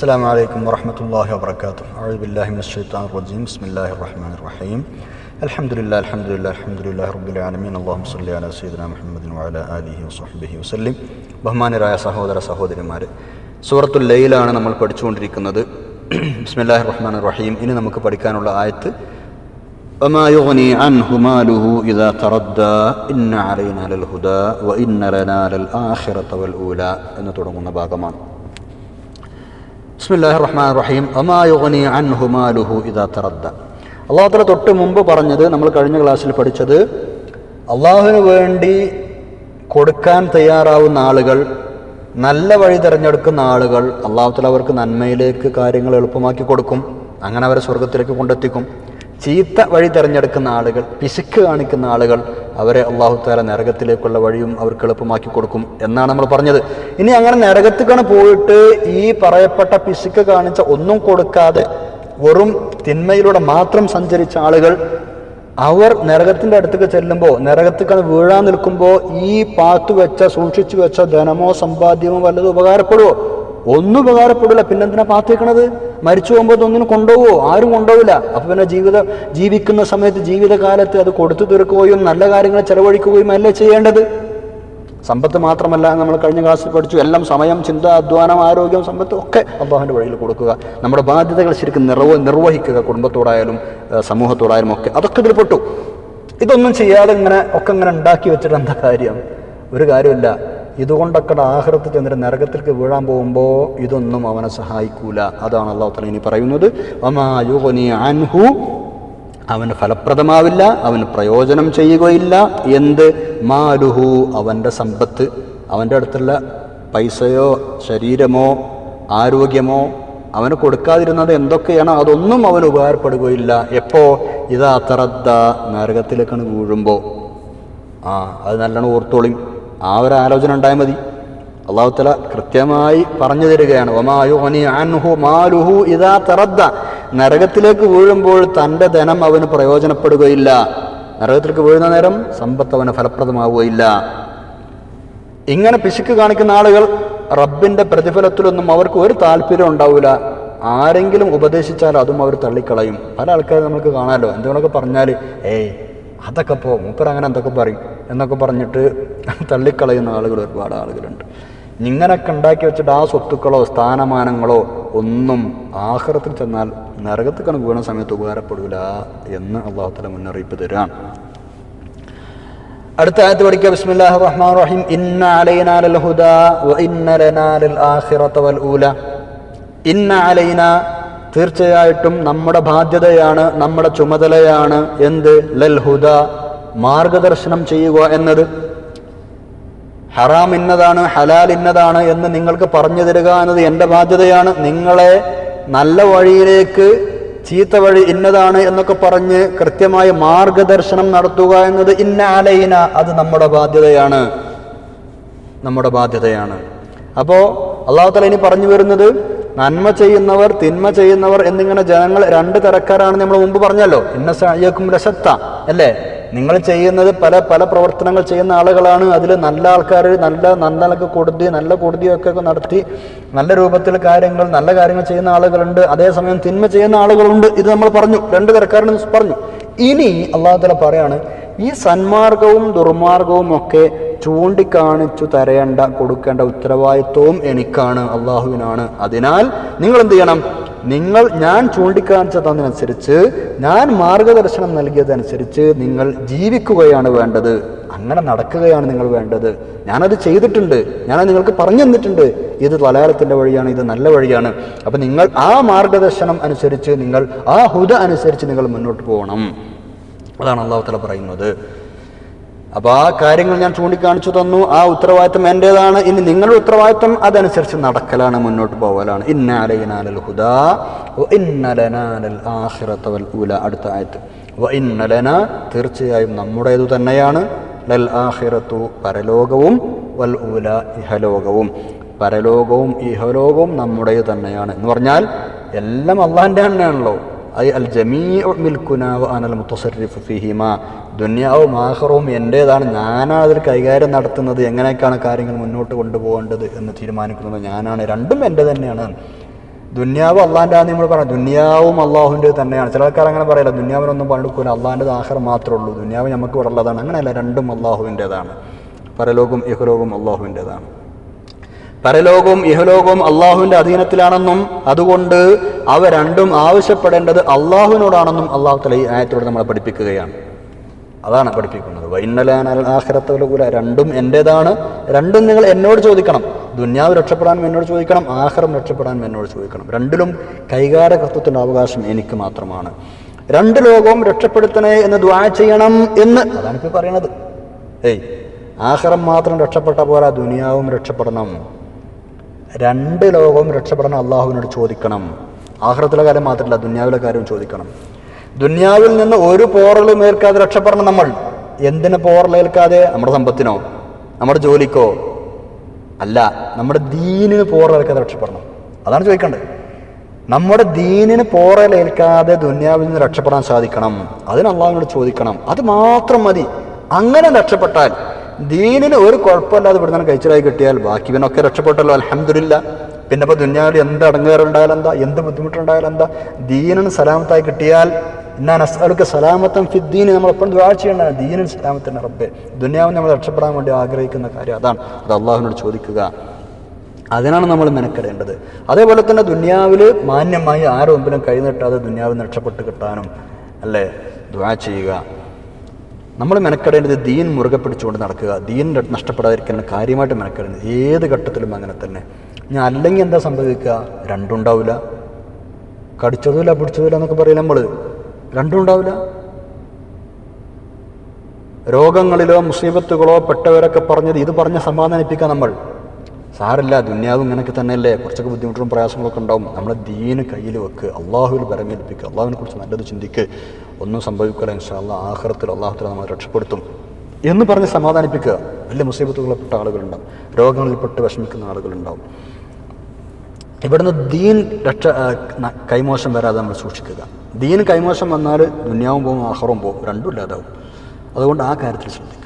السلام عليكم ورحمة الله وبركاته أعوذ بالله من الشيطان الرجيم بسم الله الرحمن الرحيم الحمد لله الحمد لله الحمد لله رب العالمين اللهم صل على سيدنا محمد وعلى آله وصحبه وسلم ബഹുമാനരായ സഹോദര സഹോദരിമാർ സൂറത്തുൽ ലൈലാണ് നമ്മൾ പഠിച്ചുകൊണ്ടിരിക്കുന്നത് ബിസ്മില്ലാഹിർ റഹ്മാൻ റഹീം ഇനി നമുക്ക് പഠിക്കാനുള്ള ആയത്ത് وما يغني عنه ماله إذا تردى إن علينا للهدى وإن لنا للآخرة والأولى എന്ന് തുടങ്ങുന്ന ഭാഗമാണ് ബിസ്മില്ലാഹി റഹ്മാൻ റഹീം അമായുഗനി അൻഹു മാലുഹു ഇതാ തറദ്ദ. അള്ളാഹുത്തല തൊട്ട് മുമ്പ് പറഞ്ഞത് നമ്മൾ കഴിഞ്ഞ ക്ലാസ്സിൽ പഠിച്ചത് അള്ളാഹുവിന് വേണ്ടി കൊടുക്കാൻ തയ്യാറാവുന്ന ആളുകൾ നല്ല വഴി തിരഞ്ഞെടുക്കുന്ന ആളുകൾ അള്ളാഹുത്തല അവർക്ക് നന്മയിലേക്ക് കാര്യങ്ങൾ എളുപ്പമാക്കി കൊടുക്കും. അങ്ങനെ അവരെ സ്വർഗത്തിലേക്ക് കൊണ്ടെത്തിക്കും. ചീത്ത വഴി തിരഞ്ഞെടുക്കുന്ന ആളുകൾ പിശുക്ക് കാണിക്കുന്ന ആളുകൾ അവരെ അള്ളാഹുത്താല നരകത്തിലേക്കുള്ള വഴിയും അവർക്ക് എളുപ്പമാക്കി കൊടുക്കും എന്നാണ് നമ്മൾ പറഞ്ഞത്. ഇനി അങ്ങനെ നരകത്തിക്കാണ് പോയിട്ട് ഈ പറയപ്പെട്ട പിശുക്ക് കാണിച്ച ഒന്നും കൊടുക്കാതെ വെറും തിന്മയിലൂടെ മാത്രം സഞ്ചരിച്ച ആളുകൾ അവർ നരകത്തിന്റെ അടുത്തേക്ക് ചെല്ലുമ്പോൾ നരകത്തിക്കാണ് വീഴാൻ നിൽക്കുമ്പോൾ ഈ പാത്തു വെച്ച സൂക്ഷിച്ചു വെച്ച ധനമോ സമ്പാദ്യമോ വല്ലതും ഉപകാരപ്പെടുവോ? ഒന്നും ഉപകാരപ്പെടില്ല പിന്നെന്തിനാ പാത്തേക്കണത് മരിച്ചു പോകുമ്പോൾ ഇതൊന്നിനും കൊണ്ടുപോകുമോ ആരും കൊണ്ടുപോകില്ല അപ്പൊ പിന്നെ ജീവിതം ജീവിക്കുന്ന സമയത്ത് ജീവിതകാലത്ത് അത് കൊടുത്തു തീർക്കുകയും നല്ല കാര്യങ്ങൾ ചെലവഴിക്കുകയും അല്ലേ ചെയ്യേണ്ടത്? സമ്പത്ത് മാത്രമല്ല നമ്മൾ കഴിഞ്ഞ ക്ലാസ്സിൽ പഠിച്ചു. എല്ലാം സമയം ചിന്ത അധ്വാനം ആരോഗ്യം സമ്പത്ത് ഒക്കെ അള്ളാഹുവിന്റെ വഴിയിൽ കൊടുക്കുക. നമ്മുടെ ബാധ്യതകൾ ശരിക്കും നിർവ നിർവഹിക്കുക കുടുംബത്തോടായാലും സമൂഹത്തോടായാലും ഒക്കെ. അതൊക്കെ ഇതിൽ പെട്ടു. ഇതൊന്നും ചെയ്യാതെ ഇങ്ങനെ ഒക്കെ ഇങ്ങനെ ഉണ്ടാക്കി വെച്ചിട്ട് എന്താ കാര്യം? ഒരു കാര്യമില്ല ഇതുകൊണ്ടൊക്കെ ആഹൃത്ത് ചെന്നിട്ട് നരകത്തിലേക്ക് വീഴാൻ പോകുമ്പോൾ ഇതൊന്നും അവനെ സഹായിക്കൂല. അതാണ് അള്ളാഹു തല ഇനി പറയുന്നത്. അൻഹു. അവന് ഫലപ്രദമാവില്ല അവന് പ്രയോജനം ചെയ്യുകയില്ല. എന്ത്? മാലുഹു. അവന്റെ സമ്പത്ത് അവന്റെ അടുത്തുള്ള പൈസയോ ശരീരമോ ആരോഗ്യമോ അവന് കൊടുക്കാതിരുന്നത് എന്തൊക്കെയാണോ? അതൊന്നും അവന് ഉപകാരപ്പെടുകയില്ല. എപ്പോ? ഇതാ തറദ്ദ നരകത്തിലേക്കാണ് വീഴുമ്പോൾ ആ അത് നല്ലോണം ഓർത്തോളിയും ആ ഒരു ആലോചന ഉണ്ടായാൽ മതി. അള്ളാഹുത്തല കൃത്യമായി പറഞ്ഞു തരികയാണ്. ഇതാ തറദ്ദ. നരകത്തിലേക്ക് വീഴുമ്പോൾ തന്റെ ധനം അവന് പ്രയോജനപ്പെടുകയില്ല. നരകത്തിലേക്ക് വീഴുന്ന നേരം സമ്പത്ത് അവന് ഫലപ്രദമാവുകയില്ല. ഇങ്ങനെ പിശുക്ക് കാണിക്കുന്ന ആളുകൾ റബ്ബിന്റെ പ്രതിഫലത്തിലൊന്നും അവർക്ക് ഒരു താല്പര്യം ഉണ്ടാവില്ല ആരെങ്കിലും ഉപദേശിച്ചാൽ അതും അവർ തള്ളിക്കളയും. പല ആൾക്കാരും നമുക്ക് കാണാമല്ലോ എന്തെങ്കിലുമൊക്കെ പറഞ്ഞാൽ ഏയ് അതൊക്കെ പോ. മൂപ്പർ അങ്ങനെ എന്തൊക്കെ പറയും? എന്നൊക്കെ പറഞ്ഞിട്ട് തള്ളിക്കളയുന്ന ആളുകൾ ഒരുപാട് ആളുകളുണ്ട്. ഇങ്ങനെയൊക്കെ ഉണ്ടാക്കി വെച്ചിട്ട് ആ സ്വത്തുക്കളോ സ്ഥാനമാനങ്ങളോ ഒന്നും ആഹ്റത്തിൽ ചെന്നാൽ നരകത്ത് കണക്ക് വീണ സമയത്ത് ഉപകാരപ്പെടില്ല എന്ന് അള്ളാഹുത്തല മുന്നറിയിപ്പ് തരാണ്. അടുത്ത ആയത്ത് പഠിക്കുക. ബിസ്മില്ലാഹി റഹ്മാൻ റഹീം. ഇന്ന അലൈനാ ലൽ ഹുദാ വ ഇന്ന ലനാ ആഖിറത വൽ ഊല. ഇന്ന അലൈന തീർച്ചയായിട്ടും നമ്മുടെ ബാധ്യതയാണ് നമ്മുടെ ചുമതലയാണ് എന്ത്? ലൽ ഹുദ. മാർഗദർശനം ചെയ്യുക എന്നത് ഹറാം ഇന്നതാണ് ഹലാൽ ഇന്നതാണ് എന്ന് നിങ്ങൾക്ക് പറഞ്ഞു തരിക എന്നത് എന്റെ ബാധ്യതയാണ്. നിങ്ങളെ നല്ല വഴിയിലേക്ക് ചീത്ത വഴി ഇന്നതാണ് എന്നൊക്കെ പറഞ്ഞ് കൃത്യമായ മാർഗദർശനം നടത്തുക എന്നത് ഇന്ന അലയിന അത് നമ്മുടെ ബാധ്യതയാണ്. നമ്മുടെ ബാധ്യതയാണ്. അപ്പോൾ അള്ളാഹുത്തല ഇനി പറഞ്ഞു വരുന്നത് നന്മ ചെയ്യുന്നവർ തിന്മ ചെയ്യുന്നവർ എന്നിങ്ങനെ ജനങ്ങൾ രണ്ട് തരക്കാരാണ് നമ്മൾ മുമ്പ് പറഞ്ഞല്ലോ. ഇന്ന സായക്കും രസത്ത അല്ലേ? നിങ്ങൾ ചെയ്യുന്നത് പല പല പ്രവർത്തനങ്ങൾ ചെയ്യുന്ന ആളുകളാണ്. അതിൽ നല്ല ആൾക്കാർ നല്ല നന്നലൊക്കെ കൊടുത്തി നല്ല കൊടുതിയൊക്കെ നടത്തി നല്ല രൂപത്തിൽ കാര്യങ്ങൾ നല്ല കാര്യങ്ങൾ ചെയ്യുന്ന ആളുകളുണ്ട്. അതേസമയം തിന്മ ചെയ്യുന്ന ആളുകളുണ്ട്. ഇത് നമ്മൾ പറഞ്ഞു. രണ്ട് തരക്കാരെന്ന് പറഞ്ഞു. ഇനി അള്ളാഹുത്തല പറയാണ് ഈ സന്മാർഗവും ദുർമാർഗവും ഒക്കെ ചൂണ്ടിക്കാണിച്ചു തരേണ്ട കൊടുക്കേണ്ട ഉത്തരവാദിത്വവും എനിക്കാണ് അള്ളാഹുവിനാണ്. അതിനാൽ നിങ്ങൾ എന്ത് ചെയ്യണം നിങ്ങൾ ഞാൻ ചൂണ്ടിക്കാണിച്ച തന്നതിനനുസരിച്ച് ഞാൻ മാർഗദർശനം നൽകിയതനുസരിച്ച് നിങ്ങൾ ജീവിക്കുകയാണ് വേണ്ടത്. അങ്ങനെ നടക്കുകയാണ് നിങ്ങൾ വേണ്ടത്. ഞാനത് ചെയ്തിട്ടുണ്ട്. ഞാനത് നിങ്ങൾക്ക് പറഞ്ഞു തന്നിട്ടുണ്ട്. ഇത് തലാലത്തിന്റെ വഴിയാണ് ഇത് നല്ല വഴിയാണ്. അപ്പം നിങ്ങൾ ആ മാർഗദർശനം അനുസരിച്ച് നിങ്ങൾ ആ ഹുദ അനുസരിച്ച് നിങ്ങൾ മുന്നോട്ട് പോകണം. അതാണ് അള്ളാഹു തല പറയുന്നത്. അപ്പോൾ ആ കാര്യങ്ങൾ ഞാൻ ചൂണ്ടിക്കാണിച്ചു തന്നു. ആ ഉത്തരവാദിത്തം എന്റേതാണ് ഇനി നിങ്ങളുടെ ഉത്തരവാദിത്തം അതനുസരിച്ച് നടക്കലാണ് മുന്നോട്ട് പോകലാണ് ഹുദാ ഊല. അടുത്ത ആയത്ത്. വ ഇന്നലന തീർച്ചയായും നമ്മുടേതു തന്നെയാണ്. ലൽ ആഖിറത്തു പരലോകവും വൽ ഉല ഇഹലോകവും. പരലോകവും ഇഹലോകവും നമ്മുടേത് തന്നെയാണ്. എന്ന് പറഞ്ഞാൽ എല്ലാം അള്ളാഹിന്റെ തന്നെയാണല്ലോ. ഐ അൽ ജമീഉ മിൽക്കുനാവ് അനൽ മുത്തസരിഫ് ഫിഹിമ. ദുന്യാവും ആഹ്റവും എന്റേതാണ് ഞാനാണ് അതിൽ കൈകാര്യം നടത്തുന്നത്. എങ്ങനെയൊക്കെയാണ് കാര്യങ്ങൾ മുന്നോട്ട് കൊണ്ടുപോകേണ്ടത് എന്ന് തീരുമാനിക്കുന്നത് ഞാനാണ്. രണ്ടും എന്റെ തന്നെയാണ്. ദുന്യാവ് അള്ളാന്റെ ആണെന്ന് നമ്മൾ പറയാം ദുന്യാവും അള്ളാഹുവിന്റെ തന്നെയാണ്. ചില ആൾക്കാർ അങ്ങനെ പറയില്ല. ദുന്യാവിനൊന്നും പണിയെടുക്കൂല അള്ളാന്റെ ആഹാരം മാത്രമേ ഉള്ളൂ. ദുന്യാവ് നമുക്ക് ഉള്ളതാണ്. അങ്ങനെയല്ല. രണ്ടും അള്ളാഹുവിന്റെതാണ് പരലോകവും ഇഹലോകവും അള്ളാഹുവിന്റെതാണ് പരലോകവും ഇഹലോകവും അള്ളാഹുവിന്റെ അധീനത്തിലാണെന്നും അതുകൊണ്ട് അവ രണ്ടും ആവശ്യപ്പെടേണ്ടത് അള്ളാഹുവിനോടാണെന്നും അള്ളാഹു തല ഈ ആയത്തോട് നമ്മളെ പഠിപ്പിക്കുകയാണ്. അതാണ് പഠിപ്പിക്കുന്നത്. വൈന്നലാൻ ആഹ്റത്തുകൂല രണ്ടും എന്റേതാണ് രണ്ടും നിങ്ങൾ എന്നോട് ചോദിക്കണം. ദുന്യാവ് രക്ഷപ്പെടാനും എന്നോട് ചോദിക്കണം. ആഹ്റം രക്ഷപ്പെടാനും എന്നോട് ചോദിക്കണം. രണ്ടിലും കൈകാരകൃത്വത്തിന്റെ അവകാശം എനിക്ക് മാത്രമാണ്. രണ്ട് ലോകവും രക്ഷപ്പെടുത്തണേ എന്ന് ദ്വാ ചെയ്യണം എന്ന് അതാണ് ഇപ്പോൾ പറയണത്. ഏയ് ആഹ്റം മാത്രം രക്ഷപ്പെട്ട പോലെ ദുനിയാവും രക്ഷപ്പെടണം. രണ്ട് ലോകവും രക്ഷപ്പെടാൻ അള്ളാഹുവിനോട് ചോദിക്കണം. ആഹ്റത്തിലെ കാര്യം മാത്രമല്ല ദുന്യാവിലെ കാര്യം ചോദിക്കണം. ദുന്യാവിൽ നിന്ന് ഒരു പോറലും ഏൽക്കാതെ രക്ഷപ്പെടണം നമ്മൾ. എന്തിന് പോറലേൽക്കാതെ നമ്മുടെ സമ്പത്തിനോ? നമ്മുടെ ജോലിക്കോ? അല്ല നമ്മുടെ ദീനിന് പോറലേൽക്കാതെ രക്ഷപ്പെടണം. അതാണ് ചോദിക്കേണ്ടത്. നമ്മുടെ ദീനിന് പോറലേൽക്കാതെ ദുന്യാവിൽ നിന്ന് രക്ഷപ്പെടാൻ സാധിക്കണം. അതിന് അള്ളാഹുവിനോട് ചോദിക്കണം. അത് മാത്രം മതി. അങ്ങനെ രക്ഷപ്പെട്ടാൽ ദീനിന് ഒരു കുഴപ്പമില്ലാതെ ഇവിടെ നിന്ന് കഴിച്ചിലായി കിട്ടിയാൽ ബാക്കി ഇവനൊക്കെ രക്ഷപ്പെട്ടല്ലോ അലഹമില്ല പിന്നെ ഇപ്പോൾ ദുന്യാവിൽ എന്ത് അടങ്ങേറുണ്ടായാലും എന്താ എന്ത് ബുദ്ധിമുട്ടുണ്ടായാലും എന്താ ദീനിന് സലാമത്തായി കിട്ടിയാൽ ഞാൻ അസ്അലുക്ക് സലാമത്തം ഫിദ്ദീന് നമ്മൾ എപ്പോഴും ദ്വാ ചെയ്യേണ്ടതാണ് ദീനിന് സലാമത്തിന് റബ്ബെ. ദുന്യാവിന് നമ്മൾ രക്ഷപ്പെടാൻ വേണ്ടി ആഗ്രഹിക്കുന്ന കാര്യം അതാണ്. അത് അള്ളാഹുവിനോട് ചോദിക്കുക. അതിനാണ് നമ്മൾ മെനക്കെടേണ്ടത്. അതേപോലെ തന്നെ ദുന്യാവിൽ മാന്യമായി ആരും മുമ്പിലും കൈനീട്ടാതെ ദുന്യാവിൽ നിന്ന് രക്ഷപ്പെട്ട് കിട്ടാനും അല്ലേ? ദ്വാ ചെയ്യുക. നമ്മൾ മെനക്കെടേണ്ടത് ദീൻ മുറുകെ പിടിച്ചുകൊണ്ട് നടക്കുക. ദീൻ നഷ്ടപ്പെടാതിരിക്കുന്ന കാര്യമായിട്ട് മെനക്കെടേണ്ടത്. ഏത് ഘട്ടത്തിലും അങ്ങനെ തന്നെ. ഞാൻ അല്ലെങ്കിൽ എന്താ സംഭവിക്കുക? രണ്ടുണ്ടാവില്ല കടിച്ചതുമില്ല പിടിച്ചതുമില്ല എന്നൊക്കെ പറയില്ല നമ്മൾ രണ്ടുണ്ടാവില്ല രോഗങ്ങളിലോ മുസീബത്തുകളോ പെട്ടവരൊക്കെ പറഞ്ഞത് ഇത് പറഞ്ഞ് സമാധാനിപ്പിക്കാം നമ്മൾ. സാറില്ല ദുന്യാവും ഇങ്ങനെയൊക്കെ തന്നെയല്ലേ? കുറച്ചൊക്കെ ബുദ്ധിമുട്ടും പ്രയാസങ്ങളൊക്കെ ഉണ്ടാവും. നമ്മളെ ദീന് കയ്യിൽ വെക്ക്. അള്ളാഹുവിൽ പരമേൽപ്പിക്കുക അള്ളാഹുവിനെ കുറിച്ച് നല്ലത് ചിന്തിക്ക്. ഒന്നും സംഭവിക്കില്ല ഇൻഷാല്ല ആഹ്റത്തിൽ അള്ളാഹുത്തിൽ നമ്മൾ രക്ഷപ്പെടുത്തും. എന്ന് പറഞ്ഞ് സമാധാനിപ്പിക്കുക. വലിയ മുസീബത്തുകളിൽപ്പെട്ട ആളുകളുണ്ടാവും. രോഗങ്ങളിൽപ്പെട്ട് വിഷമിക്കുന്ന ആളുകളുണ്ടാവും. ഇവിടുന്ന് ദീൻ രക്ഷ കൈമോശം വരാതെ നമ്മൾ സൂക്ഷിക്കുക. ദീൻ കൈമോശം വന്നാൽ ദുന്യാവും പോകും ആഹ്റവും പോകും രണ്ടും ഇല്ലാതാവും. അതുകൊണ്ട് ആ കാര്യത്തിൽ ശ്രദ്ധിക്കുക.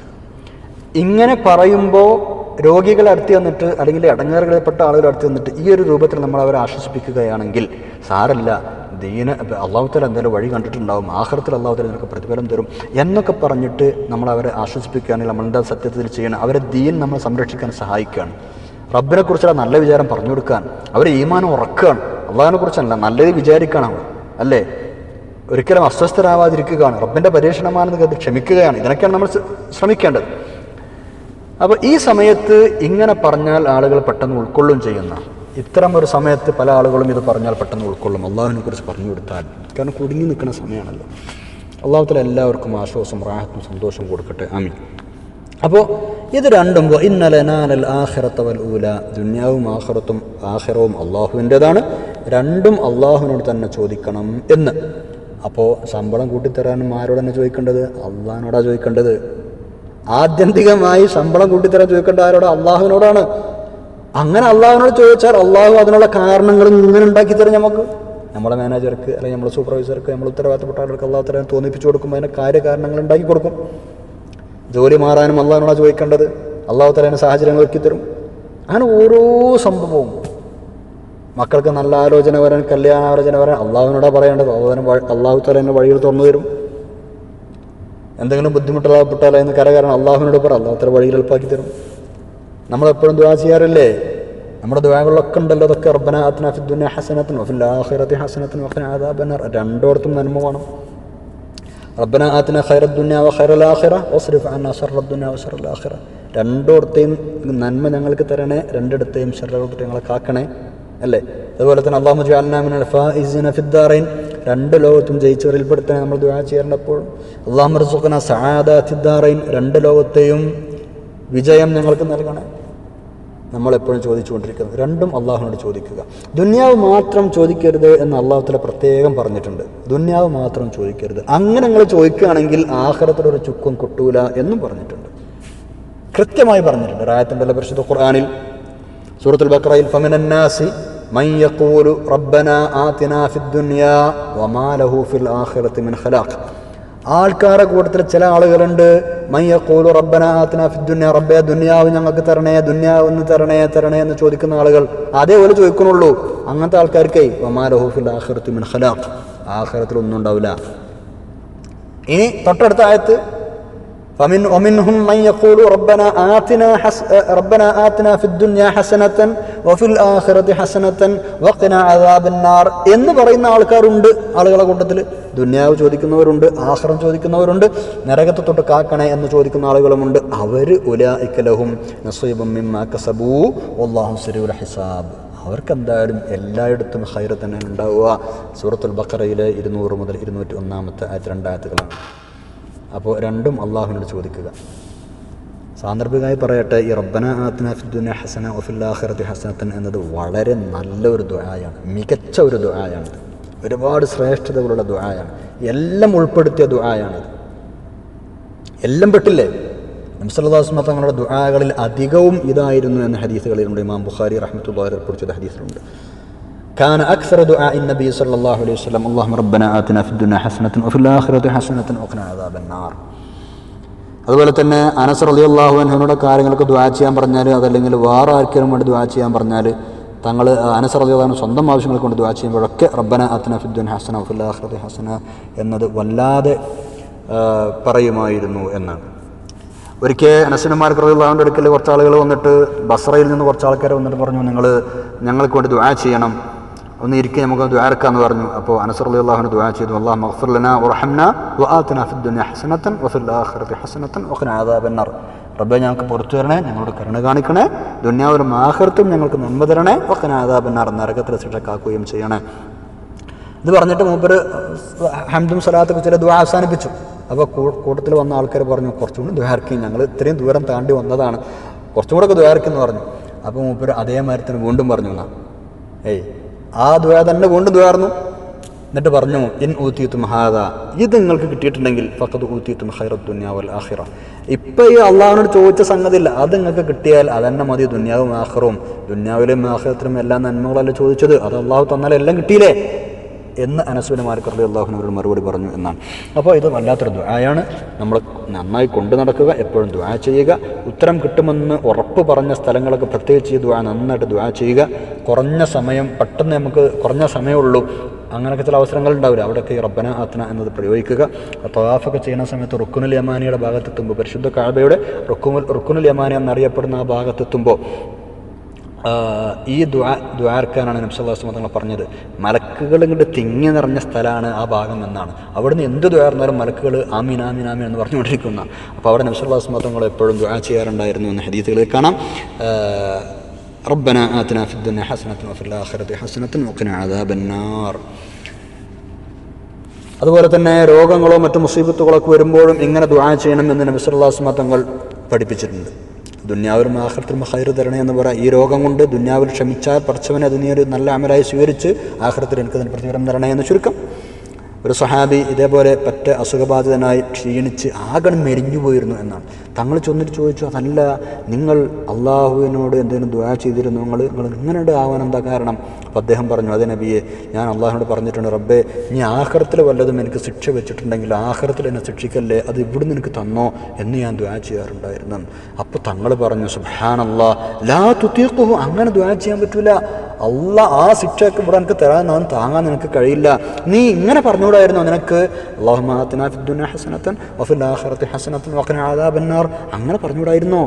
ഇങ്ങനെ പറയുമ്പോൾ രോഗികളെ അടുത്ത് വന്നിട്ട് അല്ലെങ്കിൽ ഇടങ്ങേറുകളിൽപ്പെട്ട ആളുകൾ അടുത്ത് വന്നിട്ട് ഈ ഒരു രൂപത്തിൽ നമ്മൾ അവരെ ആശ്വസിപ്പിക്കുകയാണെങ്കിൽ സാരല്ല ദീന അള്ളാഹുത്തല എന്തെങ്കിലും വഴി കണ്ടിട്ടുണ്ടാവും ആഹ്റത്തിൽ അള്ളാഹുത്തല നിനക്ക് പ്രതിഫലം തരും എന്നൊക്കെ പറഞ്ഞിട്ട് നമ്മൾ അവരെ ആശ്വസിപ്പിക്കുകയാണെങ്കിൽ നമ്മളെന്താ സത്യത്തിൽ ചെയ്യണം? അവരെ ദീൻ നമ്മൾ സംരക്ഷിക്കാൻ സഹായിക്കുകയാണ്. റബ്ബിനെ കുറിച്ചുള്ള നല്ല വിചാരം പറഞ്ഞു കൊടുക്കാൻ അവരെ ഈമാനം ഉറക്കുകയാണ്. അള്ളാഹിനെ കുറിച്ചല്ല നല്ലത് വിചാരിക്കണം അല്ലേ? ഒരിക്കലും അസ്വസ്ഥരാവാതിരിക്കുകയാണ്. റബ്ബിന്റെ പരീക്ഷണമാണെന്ന് കരുതി ക്ഷമിക്കുകയാണ്. ഇതിനൊക്കെയാണ് നമ്മൾ ശ്രമിക്കേണ്ടത്. അപ്പോൾ ഈ സമയത്ത് ഇങ്ങനെ പറഞ്ഞാൽ ആളുകൾ പെട്ടെന്ന് ഉൾക്കൊള്ളും ചെയ്യുന്ന. ഇത്തരം ഒരു സമയത്ത് പല ആളുകളും ഇത് പറഞ്ഞാൽ പെട്ടെന്ന് ഉൾക്കൊള്ളും. അള്ളാഹുവിനെ കുറിച്ച് പറഞ്ഞു കൊടുത്താൽ. കാരണം കുടുങ്ങി നിൽക്കുന്ന സമയമാണല്ലോ. അള്ളാഹുത്തല എല്ലാവർക്കും ആശ്വാസം റാഹത്തും സന്തോഷം കൊടുക്കട്ടെ. ആമീൻ. അപ്പോൾ ഇത് രണ്ടും ഇന്നലനാനൽ ആഹ്റത്തവൽ ഊല. ദുന്യാവും ആഹ്റത്തും ആഖിറവും അള്ളാഹുവിന്റെതാണ്. രണ്ടും അള്ളാഹുവിനോട് തന്നെ ചോദിക്കണം എന്ന്. അപ്പോൾ ശമ്പളം കൂട്ടിത്തരാനും ആരോടന്നെ ചോദിക്കേണ്ടത്? അള്ളാഹിനോടാണ് ചോദിക്കേണ്ടത്? ആത്യന്തികമായി ശമ്പളം കൂട്ടിത്തരാൻ ചോദിക്കേണ്ട ആരോട്? അള്ളാഹുവിനോടാണ്. അങ്ങനെ അള്ളാഹുവിനോട് ചോദിച്ചാൽ അള്ളാഹു അതിനുള്ള കാരണങ്ങൾ ഇങ്ങനെ ഉണ്ടാക്കി തരും നമുക്ക് നമ്മുടെ മാനേജർക്ക് അല്ലെങ്കിൽ നമ്മുടെ സൂപ്പർവൈസർക്ക് നമ്മൾ ഉത്തരവാദിത്തപ്പെട്ട ആളുകൾക്ക് അള്ളാഹു തരാൻ തോന്നിപ്പിച്ചു കൊടുക്കുമ്പോൾ അതിന് കാര്യകാരണങ്ങൾ ഉണ്ടാക്കി കൊടുക്കും. ജോലി മാറാനും അള്ളാഹിനോടാ ചോദിക്കേണ്ടത്. അള്ളാഹു തലേനെ സാഹചര്യങ്ങൾ ഒരുക്കി തരും. അങ്ങനെ ഓരോ സംഭവവും. മക്കൾക്ക് നല്ല ആലോചന വരാൻ കല്യാണാലോചന വരാൻ അള്ളാഹുവിനോടാ പറയേണ്ടത്. അള്ളാഹു അള്ളാഹു വഴികൾ തുറന്നു തരും. എന്തെങ്കിലും ബുദ്ധിമുട്ടുള്ളപ്പെട്ടാലോ എന്ന് കരകാരണം അള്ളാഹുവിനോട് പറ. അള്ളാഹു അത്ര വഴിയിൽ എളുപ്പാക്കി തരും. നമ്മളെപ്പോഴും ദുവാ ചെയ്യാറില്ലേ? നമ്മുടെ ദുവാകളൊക്കെ ഉണ്ടല്ലോ അതൊക്കെ. റബ്ബന ദുനിയ ഹസനത്തിനും ആഖിറതി ഹസനത്തിനും അദാബന്നാർ രണ്ടോടത്തും നന്മ വേണം. റബ്ബന ആത്തിന ഖൈറ ദുനിയ വ ഖൈറൽ ആഖിറ. വസ്രിഫ് അന്ന ശർറ ദുനിയ വ ശർറൽ ആഖിറ. രണ്ടോടത്തെയും നന്മ ഞങ്ങൾക്ക് തരണേ. രണ്ടിടത്തെയും ഷർറുകൾ ഞങ്ങളെ കാക്കണേ. അല്ലേ? അതുപോലെ തന്നെ അള്ളാഹു ജഅൽനാ മിനൽ ഫായിസിന ഫിദ്ദാറൈൻ രണ്ട് ലോകത്തും ജയിച്ചവരിൽപ്പെടുത്താൻ നമ്മൾ ദുആ ചെയ്യേണ്ടപ്പോൾ അള്ളാഹു റസുഖന സഹാദാത്തിദ്ദാറൈൻ രണ്ട് ലോകത്തെയും വിജയം ഞങ്ങൾക്ക് നൽകണേ. നമ്മളെപ്പോഴും ചോദിച്ചുകൊണ്ടിരിക്കുന്നത് രണ്ടും അള്ളാഹുനോട് ചോദിക്കുക. ദുന്യാവ് മാത്രം ചോദിക്കരുത് എന്ന് അള്ളാഹുത്തല പ്രത്യേകം പറഞ്ഞിട്ടുണ്ട്. ദുന്യാവ് മാത്രം ചോദിക്കരുത്. അങ്ങനെ നിങ്ങൾ ചോദിക്കുകയാണെങ്കിൽ ആഹ്റത്തിലൊരു ചുക്കും കൊട്ടൂല എന്നും പറഞ്ഞിട്ടുണ്ട്. കൃത്യമായി പറഞ്ഞിട്ടുണ്ട്. റായത്തിന്റെ പരിശുദ്ധ ഖുർആാനിൽ സൂറത്തുൽ ബക്രയിൽ ഫമിനന്നാസി യഖൂലു റബ്ബന ആതിനാ ഫിദ്ദുനിയാ വമാ ലഹു ഫിൽ ആഖിറതി മിൻ ഖലാഖ്. ആൾക്കാരെ കൂട്ടത്തിൽ ചില ആളുകളുണ്ട് മയ്യക്കോലു റബ്ബന ആത്തിന ഫിദ്ദുന്യ റബ്ബെ ദുന്യാവ് ഞങ്ങൾക്ക് തരണേ ദുന്യാവ് ഒന്ന് തരണേ തരണേ എന്ന് ചോദിക്കുന്ന ആളുകൾ അതേപോലെ ചോദിക്കണുള്ളൂ അങ്ങനത്തെ ആൾക്കാർക്കേ വമാ ലഹു ഫിൽ ആഖിറതി മിൻ ഖലാഖ്. ആഹ്റത്തിൽ ഒന്നും ഉണ്ടാവില്ല. ഇനി തൊട്ടടുത്ത ആയത്ത് فمن ومنهم من يقول ربنا آتنا حس ربنا آتنا في الدنيا حسنة وفي الآخرة حسنة وقنا عذاب النار എന്ന് പറയുന്ന ആൾക്കാരുണ്ട് ആളുകളെ കൂട്ടത്തിൽ ദുന്യാവ് ചോദിക്കുന്നവരുണ്ട് ആഹ്റം ചോദിക്കുന്നവരുണ്ട് നരകത്തെ തൊട്ട് കാക്കണേ എന്ന് ചോദിക്കുന്ന ആളുകളുമുണ്ട് അവർ ഉലായിക്കലഹും നസീബും മിമ്മാ കസബൂ വല്ലാഹു സരീഉൽ ഹിസാബ് അവർക്ക് എന്തായാലും എല്ലായിടത്തും ഹൈർ തന്നെ ഉണ്ടാവുക സൂറത്തുൽ ബക്കറയിലെ ഇരുന്നൂറ് മുതൽ ഇരുന്നൂറ്റി ഒന്നാമത്തെ ആയത്ത് രണ്ടായത്തുകളാണ് അപ്പോൾ രണ്ടും അള്ളാഹുവിനോട് ചോദിക്കുക. സാന്ദർഭികമായി പറയട്ടെ ഈ റബ്ബന ആത്തിന ഫിദ്ദുന ഹസന ഒഫില്ലാഹിറത്തി ഹസനത്തൻ എന്നത് വളരെ നല്ലൊരു ദുആയാണ് മികച്ച ഒരു ദുആയാണിത് ഒരുപാട് ശ്രേഷ്ഠതകളുള്ള ദുആയാണ്. എല്ലാം ഉൾപ്പെടുത്തിയ ദുആയാണിത് എല്ലാം പെട്ടില്ലേ? നംസല്ലാസ്മ തങ്ങളുടെ ദുആകളിൽ അധികവും ഇതായിരുന്നു എന്ന ഹദീസുകളിലുണ്ട് ഇമാം ബുഖാരി റഹ്മത്തുള്ളാഹി കുറിച്ചത് ഹദീസിലുണ്ട്. كان أكثر دعاء النبي صلى الله عليه وسلم اللهم ربنا آتنا في الدنيا حسنة وفي الآخرة حسنة وقنا عذاب النار അതുപോലെ തന്നെ അനസർ അലി അള്ളാഹു അൻഹുനോട് കാര്യങ്ങൾക്ക് ദ്വാ ചെയ്യാൻ പറഞ്ഞാൽ അതല്ലെങ്കിൽ വേറെ ആർക്കെങ്കിലും വേണ്ടി ദ്വാ ചെയ്യാൻ പറഞ്ഞാൽ തങ്ങൾ അനസർ അലി അള്ളാഹു സ്വന്തം ആവശ്യങ്ങൾ കൊണ്ട് ദ്വാ ചെയ്യുമ്പോഴൊക്കെ റബ്ബന അത്തന ഫിദ്ദുൻ ഹസന ഫിൽ ആഖിറതി ഹസന എന്നത് വല്ലാതെ ആ, പറയുമായിരുന്നു എന്നാണ് ഒരിക്കൽ അനസനമാർക്ക് റളിയല്ലാഹുവിൻ്റെ അടുക്കൽ കുറച്ച് ആളുകൾ വന്നിട്ട് ബസ്രയിൽ നിന്ന് കുറച്ച് ആൾക്കാർ വന്നിട്ട് പറഞ്ഞു നിങ്ങൾ ഞങ്ങൾക്ക് വേണ്ടി ദുആ ചെയ്യണം ഒന്ന് ഇരിക്കുക നമുക്ക് ദ്വാരക്കാന്ന് പറഞ്ഞു. അപ്പോൾ അനസർ അലി അള്ളാഹുന് ദുആ ചെയ്തു. അള്ളാഹ് മഗ്ഫിർ ലനാ വറഹംന വആതിന ഫിദ് ദുനിയ ഹസനത്തൻ വഫിൽ ആഖിറതി ഹസനത്തൻ വഖിന അദാബന്നാർ റബ്ബെ ഞങ്ങൾക്ക് പുറത്തു തരണേ ഞങ്ങളോട് കരുണ കാണിക്കണേ. ദുന്യാവിലും ആഖിറത്തും ഞങ്ങൾക്ക് നന്മ തരണേ വഖിന അദാബന്നാർ നരകത്തിൽ ശിക്ഷക്കാക്കുകയും ചെയ്യണേ. ഇത് പറഞ്ഞിട്ട് മൂപ്പര് ഹംദും സലാത്തൊക്കെ ചില ദ്വാ അവസാനിപ്പിച്ചു. അപ്പോൾ കൂട്ടത്തിൽ വന്ന ആൾക്കാർ പറഞ്ഞു കുറച്ചുകൂടി ദ്വാരക്കും ഞങ്ങൾ ഇത്രയും ദൂരം താണ്ടി വന്നതാണ്. കുറച്ചും കൂടെ ഒക്കെ ദ്വാരക്കെന്ന് പറഞ്ഞു. അപ്പോൾ മൂപ്പര് അതേ മരത്തിന് വീണ്ടും പറഞ്ഞു എന്നാ ഏയ് ആ ദ്വ തന്നെ കൊണ്ട് ദ്വാർന്നു എന്നിട്ട് പറഞ്ഞു ഇൻ ഊത്തിയത്തും ഹാദ. ഇത് നിങ്ങൾക്ക് കിട്ടിയിട്ടുണ്ടെങ്കിൽ ഫക്കത് ഊത്തിയത്തും ഹൈറത്ത് ദുന്യാവൽ ആഹിറ ഇപ്പം ഈ അള്ളാഹിനോട് ചോദിച്ച സംഗതിയില്ല. അത് നിങ്ങൾക്ക് കിട്ടിയാൽ അതന്നെ മതി ദുന്യാവും ആഹിറവും ദുന്യാവിലും ആഹിറത്തിലും എല്ലാ നന്മകളല്ല ചോദിച്ചത്? അത് അള്ളാഹു തന്നാൽ എല്ലാം കിട്ടിയില്ലേ? എന്ന് അനസുവിന് മാർക്കറിൽ അള്ളാഹുവിനോട് മറുപടി പറഞ്ഞു എന്നാണ്. അപ്പോൾ ഇത് വല്ലാത്തൊരു ദ്വായാണ് നമ്മൾ നന്നായി കൊണ്ടു നടക്കുക എപ്പോഴും ദ്വാ ചെയ്യുക. ഉത്തരം കിട്ടുമെന്ന് ഉറപ്പ് പറഞ്ഞ സ്ഥലങ്ങളൊക്കെ പ്രത്യേകിച്ച് ഈ ദ്വാ നന്നായിട്ട് ദ്വാ ചെയ്യുക. കുറഞ്ഞ സമയം പെട്ടെന്ന് നമുക്ക് കുറഞ്ഞ സമയമുള്ളൂ. അങ്ങനെയൊക്കെ ചില അവസരങ്ങൾ ഉണ്ടാവില്ല. അവിടെയൊക്കെ ഈ റബ്ബന ആത്ന എന്നത് പ്രയോഗിക്കുക. തവാഫൊക്കെ ചെയ്യുന്ന സമയത്ത് റുക്കുനുൽ യമാനിയുടെ ഭാഗത്തെത്തുമ്പോൾ പരിശുദ്ധ കാബയുടെ റുക്കുമുൽ റുക്കുനുൽ യമാനി എന്നറിയപ്പെടുന്ന ആ ഭാഗത്തെത്തുമ്പോൾ ഈ ദ്വാ ദ്വാർക്കാനാണ് നബ്സല്ലാസ്മ തങ്ങൾ പറഞ്ഞത്. മലക്കുകൾ ഇങ്ങോട്ട് തിങ്ങി നിറഞ്ഞ സ്ഥലമാണ് ആ ഭാഗം എന്നാണ്. അവിടുന്ന് എന്ത് ദ്വാർന്നാലും മലക്കുകൾ ആമീൻ ആമീൻ ആമീൻ എന്ന് പറഞ്ഞുകൊണ്ടിരിക്കുന്ന. അപ്പോൾ അവിടെ നബ്സല്ലാസ്മ തങ്ങൾ എപ്പോഴും ദ്വാ ചെയ്യാറുണ്ടായിരുന്നു എന്ന് ഹദീത്തുകളിൽ കാണാം. റബ്ബന ആത്തിന ഫിദ്ദുന ഹസനത്തും ഫില്ലാഖിറത്തി ഹസനത്തും ഒക്കെ ആദാബന്നാർ അതുപോലെ തന്നെ രോഗങ്ങളോ മറ്റു മുസീബത്തുകളൊക്കെ വരുമ്പോഴും ഇങ്ങനെ ദുആ ചെയ്യണം എന്ന് നബിസ്വല്ലാസ്മ തങ്ങൾ പഠിപ്പിച്ചിട്ടുണ്ട്. ദുന്യാവിലും ആഖിറത്തിലും ഹൈർ തരണേ എന്ന് പറയാം. ഈ രോഗം കൊണ്ട് ദുന്യാവിൽ ക്ഷമിച്ചാൽ പഠിച്ചവനെ അത് നീ ഒരു നല്ല അമലായി സ്വീകരിച്ച് ആഖിറത്തിൽ എനിക്ക് അതിന് പ്രതിഫലം തരണേ എന്ന് ചുരുക്കം. ഒരു സഹാബി ഇതേപോലെ പറ്റ അസുഖബാധിതനായി ക്ഷീണിച്ച് ആകണം മെരിഞ്ഞു പോയിരുന്നു എന്നാണ്. തങ്ങൾ ചെന്നിട്ട് ചോദിച്ചു അതല്ല നിങ്ങൾ അള്ളാഹുവിനോട് എന്തെങ്കിലും ദുആ ചെയ്തിരുന്നു? നിങ്ങൾ നിങ്ങൾ ഇങ്ങനെ ആവാൻ എന്താ കാരണം? അപ്പോൾ അദ്ദേഹം പറഞ്ഞു അതെ നബിയെ ഞാൻ അള്ളാഹിനോട് പറഞ്ഞിട്ടുണ്ട് റബ്ബേ നീ ആഹ്റത്തിൽ വല്ലതും എനിക്ക് ശിക്ഷ വെച്ചിട്ടുണ്ടെങ്കിൽ ആഹ്റത്തിൽ എന്നെ ശിക്ഷിക്കല്ലേ? അത് ഇവിടുന്ന് എനിക്ക് തന്നോ? എന്ന് ഞാൻ ദ്വാ ചെയ്യാറുണ്ടായിരുന്നു. അപ്പോൾ തങ്ങൾ പറഞ്ഞു സുഹാൻ അള്ളാഹ് ലാ തുത്തിയക്കോ അങ്ങനെ ദ്വാ ചെയ്യാൻ പറ്റൂല. അല്ല ആ ശിക്ഷയൊക്കെ ഇവിടെ എനിക്ക് തരാൻ അവൻ താങ്ങാൻ നിനക്ക് കഴിയില്ല. നീ ഇങ്ങനെ പറഞ്ഞുകൂടായിരുന്നു നിനക്ക്? അള്ളാഹുമാത്തിന ഫിദ്ദുന ഹസനത്തൻ വഫിൽ ആഖിറത്തി ഹസനത്തൻ വഖിന ആദാബന്നാർ അങ്ങനെ പറഞ്ഞുകൂടായിരുന്നോ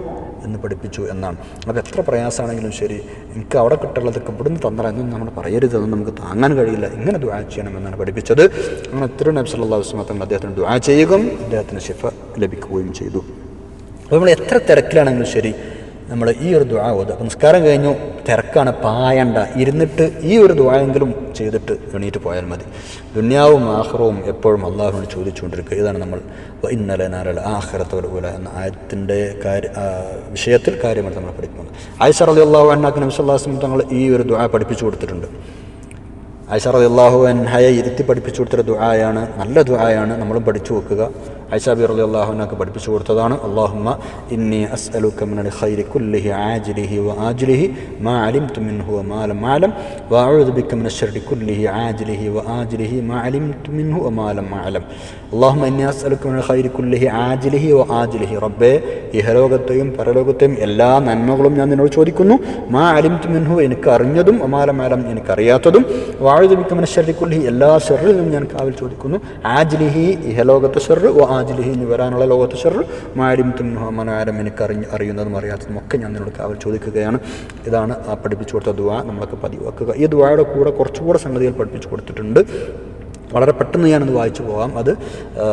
എന്ന് പഠിപ്പിച്ചു എന്നാണ്. അപ്പോൾ എത്ര പ്രയാസമാണെങ്കിലും ശരി. എനിക്ക് അവിടെ കിട്ടുള്ളതൊക്കെ ഇവിടുന്ന് തന്നറ എന്നൊന്നും നമ്മൾ പറയരുത്. അതൊന്നും നമുക്ക് താങ്ങാൻ കഴിയില്ല. ഇങ്ങനെ ദുആ ചെയ്യണം എന്നാണ് പഠിപ്പിച്ചത്. അങ്ങനെ ഒത്തിരി നബി സല്ലല്ലാഹു അലൈഹി വസല്ലം തങ്ങൾ അദ്ദേഹത്തിന് ദുആ ചെയ്യുകയും അദ്ദേഹത്തിന് ശിഫ ലഭിക്കുകയും ചെയ്തു. അപ്പോൾ നമ്മൾ എത്ര തിരക്കിലാണെങ്കിലും ശരി നമ്മൾ ഈ ഒരു ദ്വാ ഓതുക. അപ്പം നിസ്കാരം കഴിഞ്ഞു തിരക്കാണ് പായണ്ട. ഇരുന്നിട്ട് ഈ ഒരു ദ്വായെങ്കിലും ചെയ്തിട്ട് എണീറ്റ് പോയാൽ മതി. ദുന്യാവും ആഹ്റവും എപ്പോഴും അള്ളാഹുവിന് ചോദിച്ചുകൊണ്ടിരിക്കുക. ഇതാണ് നമ്മൾ ഇന്നലെ നാരല ആഹ്റത്തോടുകൂല എന്ന ആയത്തിന്റെ കാര്യ വിഷയത്തിൽ കാര്യമായിട്ട് നമ്മൾ പഠിക്കുന്നത്. ആയിഷ അലി അള്ളാഹു അണ്ണാക്ക് നബിസ്വല്ലാസ്ലം തങ്ങൾ ഈ ഒരു ദ്വാ പഠിപ്പിച്ചു കൊടുത്തിട്ടുണ്ട്. ആയിഷ അലി അള്ളാഹു അൻഹയെ ഇരുത്തി പഠിപ്പിച്ചു കൊടുത്തൊരു ദുആയാണ് നല്ല ദുആയാണ്. നമ്മളും പഠിച്ചു വെക്കുക ആയിഷ അലി റലി പഠിപ്പിച്ചു കൊടുത്തതാണ്. അള്ളാഹുമ്മ ഇന്നി അസ്അലുക മിനൽ ഖൈരി കുല്ലിഹി ആജിലിഹി വ ആജിലിഹി മാ അലിംതു മിൻഹു വ മാ ലം അലം വ ബിക മിനശ് ശർരി കുല്ലിഹി ആജിലിഹി വ ആജിലിഹി മാ അലിംതു മിൻഹു വ മാ ലം അലം അള്ളാഹുമ്മ ഇന്നി അസ്അലുക മിനൽ ഖൈരി കുല്ലിഹി ആജിലിഹി വ ആജിലിഹി. റബ്ബേ ഇഹലോകത്തെയും പരലോകത്തെയും എല്ലാ നന്മകളും ഞാൻ നിന്നോട് ചോദിക്കുന്നു. മാ അലിംതു മിൻഹു എനിക്ക് അറിഞ്ഞതും വ മാ ലം അലം എനിക്ക് അറിയാത്തതും ശർരി ഷെറിക്കുല്ലി എല്ലാ ഷെറിൽ ഞാൻ കാവൽ ചോദിക്കുന്നു. ആജിലിഹി ഇഹലോകത്തെ ഷെറ് വ ആജിലിഹി ഇനി വരാനുള്ള ലോകത്ത് ഷെറ് മാരിം തുൻഹമനാരം എനിക്ക് അറിഞ്ഞ് അറിയുന്നതും അറിയാത്തതും ഒക്കെ ഞാൻ നിന്നോട് കാവൽ ചോദിക്കുകയാണ്. ഇതാണ് ആ പഠിപ്പിച്ചു കൊടുത്ത ദുവ നമ്മളൊക്കെ പതിവാക്കുക. ഈ ദുവയുടെ കൂടെ കുറച്ചുകൂടെ സംഗതികൾ പഠിപ്പിച്ചു കൊടുത്തിട്ടുണ്ട്. വളരെ പെട്ടെന്ന് ഞാനത് വായിച്ചു പോകാം അത് ആ,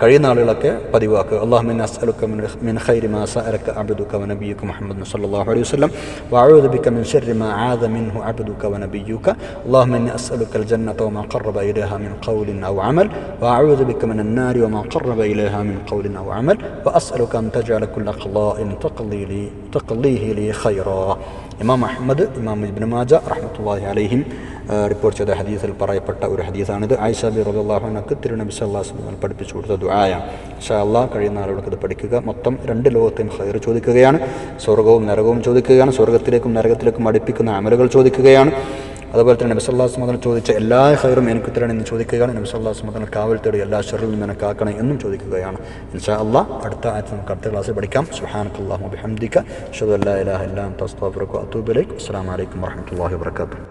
കഴിയുന്ന ആളുകളൊക്കെ പതിവാക്കുക അള്ളാഹുമിൻ അസ്അലുക്ക മിൻ മിൻ ഖൈരി മാ സഅലക അബ്ദുക വ നബിയുക മുഹമ്മദ് സല്ലല്ലാഹു അലൈഹി വസല്ലം വഅഊദു ബിക മിൻ ശർരി മാ ആദ മിൻഹു അബ്ദുക വ നബിയുക اللهم إني أسألك الجنة وما قرب إليها من قول أو عمل وأعوذ بك من النار وما قرب إليها من قول أو عمل وأسألك أن تجعل كل قضاء تقضي لي تقضيه لي خيرا ഇമാം അഹമ്മദ് ഇമാം ഇബ്നു മാജ റഹ്മത്തുള്ളാഹി അലൈഹിം റിപ്പോർട്ട് ചെയ്ത ഹദീസിൽ പറയപ്പെട്ട ഒരു ഹദീസാണിത്. ആയിഷ ബി റളിയല്ലാഹുനക്ക് തിരുനബി വസല്ലം പഠിപ്പിച്ചു കൊടുത്ത ദുആയാ ഇൻഷാ അല്ലാഹ് കഴിയുന്ന ആളുകൾക്ക് ഇത് പഠിക്കുക. മൊത്തം രണ്ട് ലോകത്തെയും ഖൈർ ചോദിക്കുകയാണ്. സ്വർഗവും നരകവും ചോദിക്കുകയാണ്. സ്വർഗത്തിലേക്കും നരകത്തിലേക്കും അടുപ്പിക്കുന്ന അമലുകൾ ചോദിക്കുകയാണ്. അതുപോലെ തന്നെ നബി സല്ലല്ലാഹു അലൈഹി വസല്ലം ചോദിച്ച എല്ലാ ഹൈറും എനിക്ക് തരണം എന്ന് ചോദിക്കുകയാണ്. നബി സല്ലല്ലാഹു അലൈഹി വസല്ലം കാവൽ തേടി എല്ലാ ഷെറിൽ നിന്നും എന്നെ കാക്കണം എന്നും ചോദിക്കുകയാണ്. ഇൻഷാ അല്ലാഹ് അടുത്ത ആഴ്ച നമുക്ക് അടുത്ത ക്ലാസ്സിൽ പഠിക്കാം. സുബ്ഹാനക്കല്ലാഹു വബിഹംദിക അഷ്ഹദു അല്ലാ ഇലാഹ ഇല്ലാ അൻത അസ്തഗ്ഫിറുക വ അത്തൂബു ഇലൈക്. അസ്സലാമു അലൈക്കും വറഹ്മത്തുള്ളാഹി വബറകാതുഹു